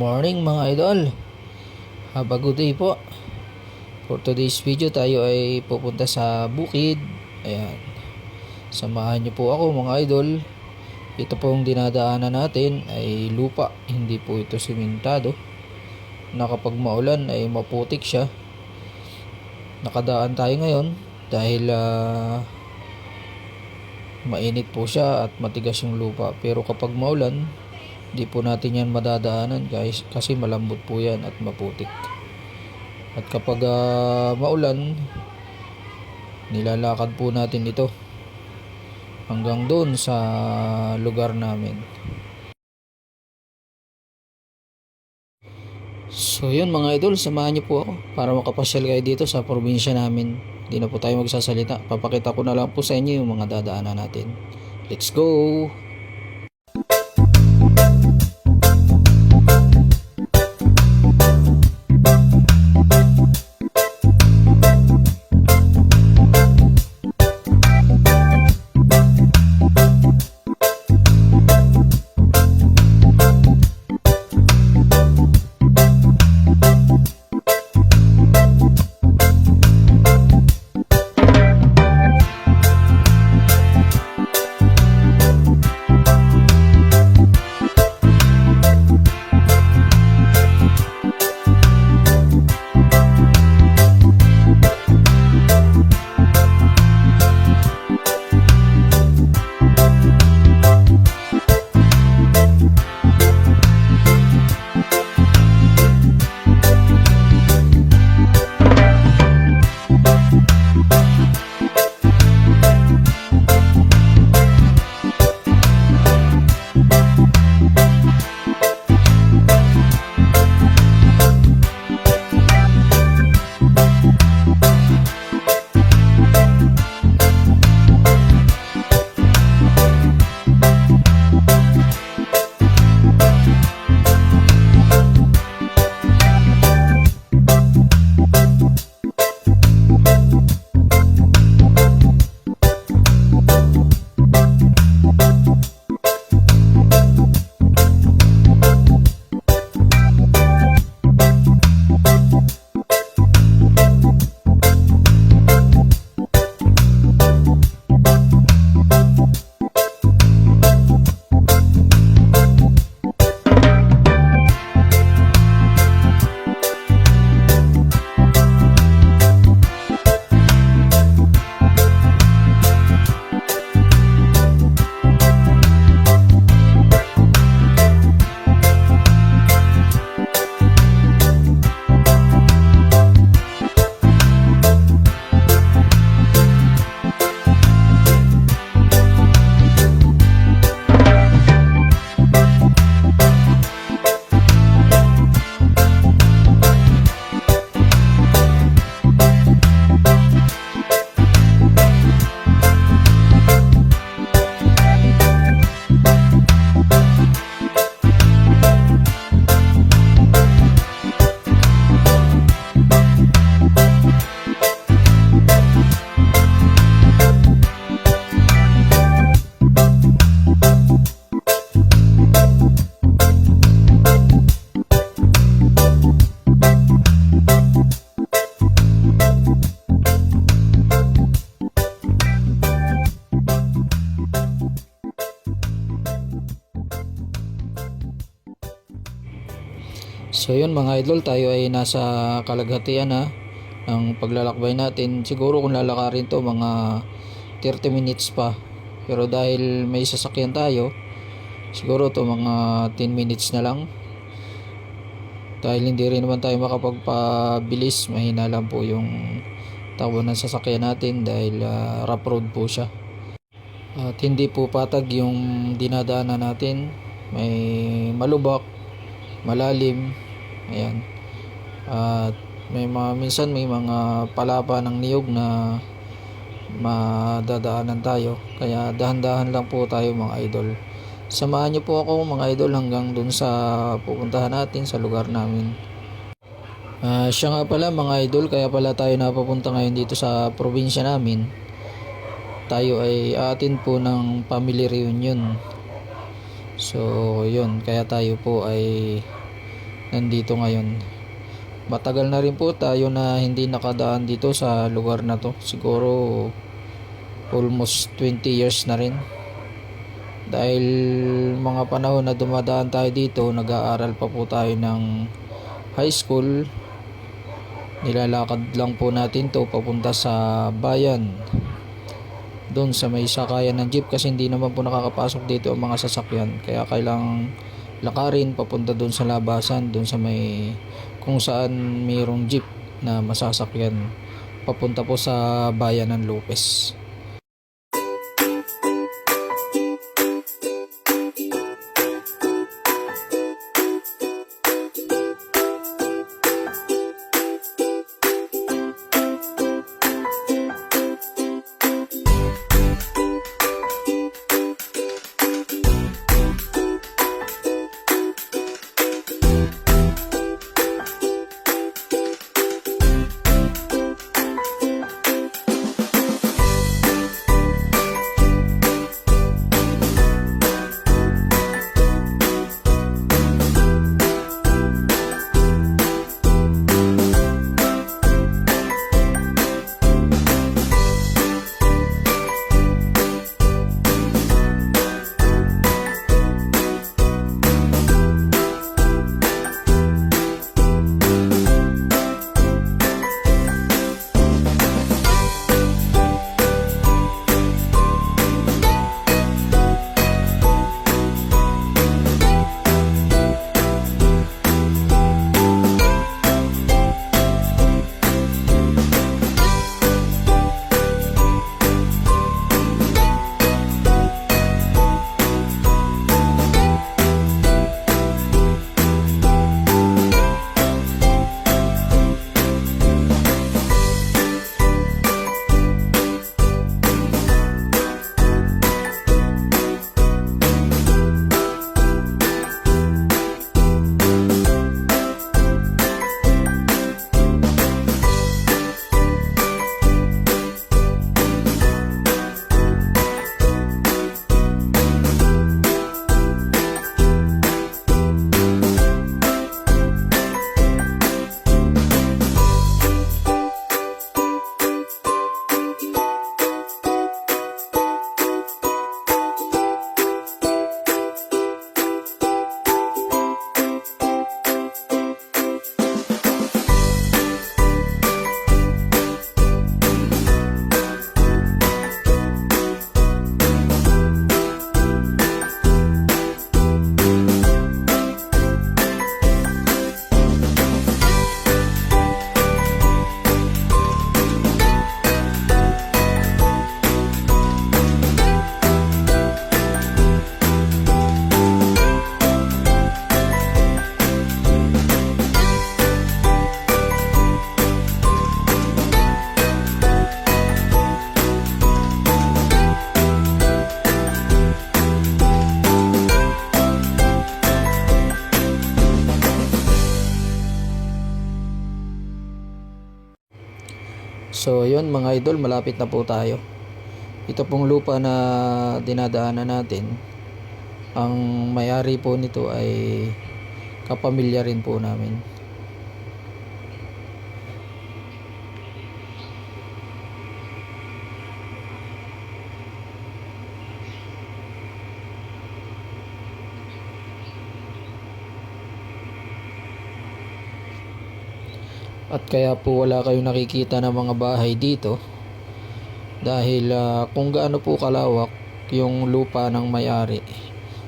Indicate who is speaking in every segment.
Speaker 1: morning mga idol. Have a good day po. For today's video tayo ay pupunta sa bukid. Ayan. Samahan niyo po ako mga idol. Ito pong dinadaanan natin ay lupa. Hindi po ito simentado. Na kapag maulan ay maputik siya. Nakadaan tayo ngayon Dahil ah, mainit po siya at matigas yung lupa. Pero kapag maulan di po natin yan madadaanan guys kasi malambot po yan at maputik at kapag ah, maulan nilalakad po natin ito hanggang doon sa lugar namin So yun mga idol, samahan niyo po ako para makapasyal kayo dito sa probinsya namin. Hindi na po tayo magsasalita. Papakita ko na lang po sa inyo yung mga dadaanan natin. Let's go! So yun mga idol, tayo ay nasa kalaghatian na ng paglalakbay natin. Siguro kung lalakarin to mga 30 minutes pa. Pero dahil may sasakyan tayo, siguro to mga 10 minutes na lang. Dahil hindi rin naman tayo makapagpabilis, mahina lang po yung takbo ng sasakyan natin dahil ah, rough road po siya. At hindi po patag yung dinadaanan natin. May malubak, malalim. Ayan. At may mga minsan may mga palapa ng niyog na madadaanan tayo. Kaya dahan-dahan lang po tayo mga idol. Samahan niyo po ako mga idol hanggang dun sa pupuntahan natin sa lugar namin. Ah, siya nga pala mga idol, kaya pala tayo napapunta ngayon dito sa probinsya namin. Tayo ay aatin po ng family reunion. So, yun, kaya tayo po ay nandito ngayon. Matagal na rin po tayo na hindi nakadaan dito sa lugar na to. Siguro almost 20 years na rin. Dahil mga panahon na dumadaan tayo dito, nag-aaral pa po tayo ng high school. Nilalakad lang po natin to papunta sa bayan. Doon sa may sakayan ng jeep kasi hindi naman po nakakapasok dito ang mga sasakyan. Kaya kailangang lakarin papunta doon sa labasan, doon sa may kung saan mayroong jeep na masasakyan papunta po sa bayan ng Lopez. So yun mga idol, malapit na po tayo. Ito pong lupa na dinadaanan natin, ang may-ari po nito ay kapamilya rin po namin. At kaya po wala kayong nakikita ng mga bahay dito. Dahil ah, kung gaano po kalawak yung lupa ng may-ari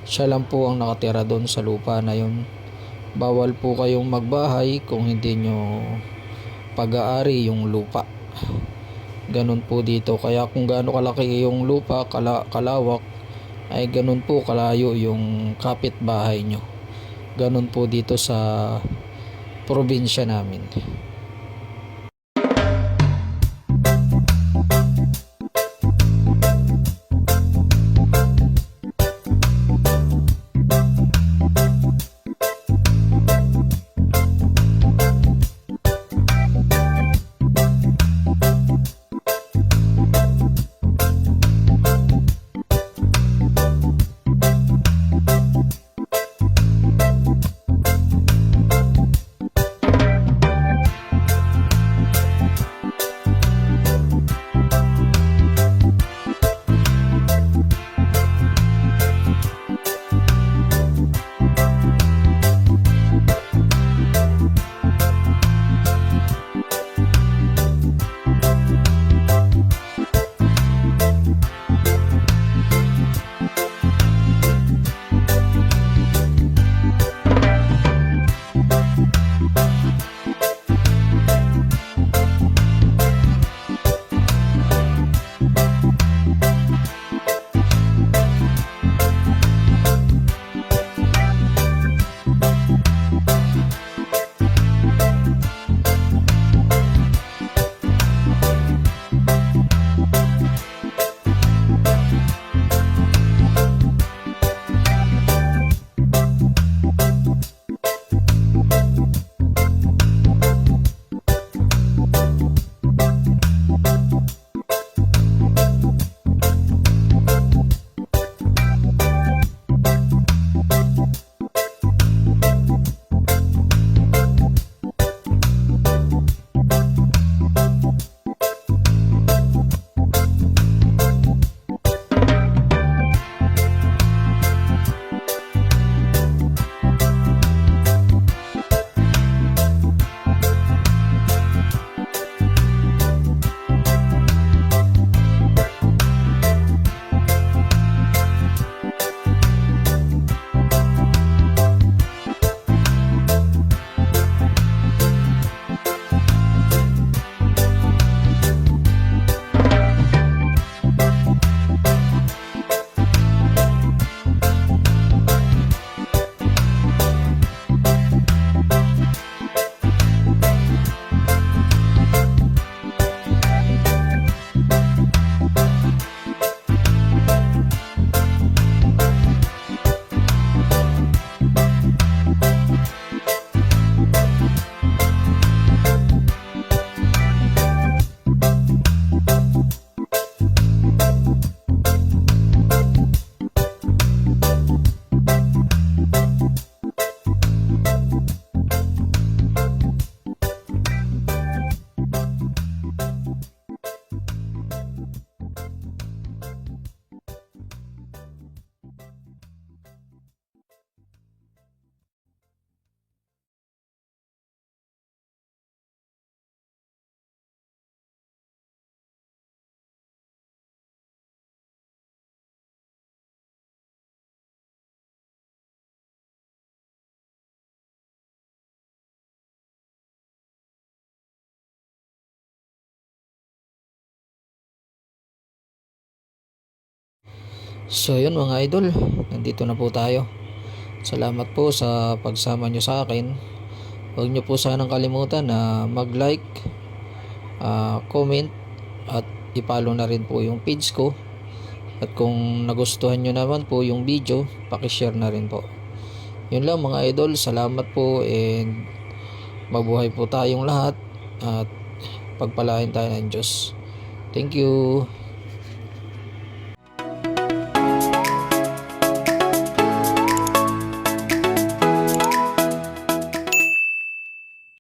Speaker 1: siya lang po ang nakatira doon sa lupa na yun. Bawal po kayong magbahay kung hindi nyo pag-aari yung lupa. Ganun po dito. Kaya kung gaano kalaki yung lupa kala, kalawak ay ganun po kalayo yung kapitbahay nyo. Ganun po dito sa probinsya namin So yun mga idol, nandito na po tayo. Salamat po sa pagsama nyo sa akin. Huwag nyo po sanang kalimutan na mag-like, ah, comment, at ipalo na rin po yung page ko. At kung nagustuhan nyo naman po yung video, pakishare na rin po. Yun lang mga idol, salamat po and mabuhay po tayong lahat at pagpalain tayo ng Diyos. Thank you.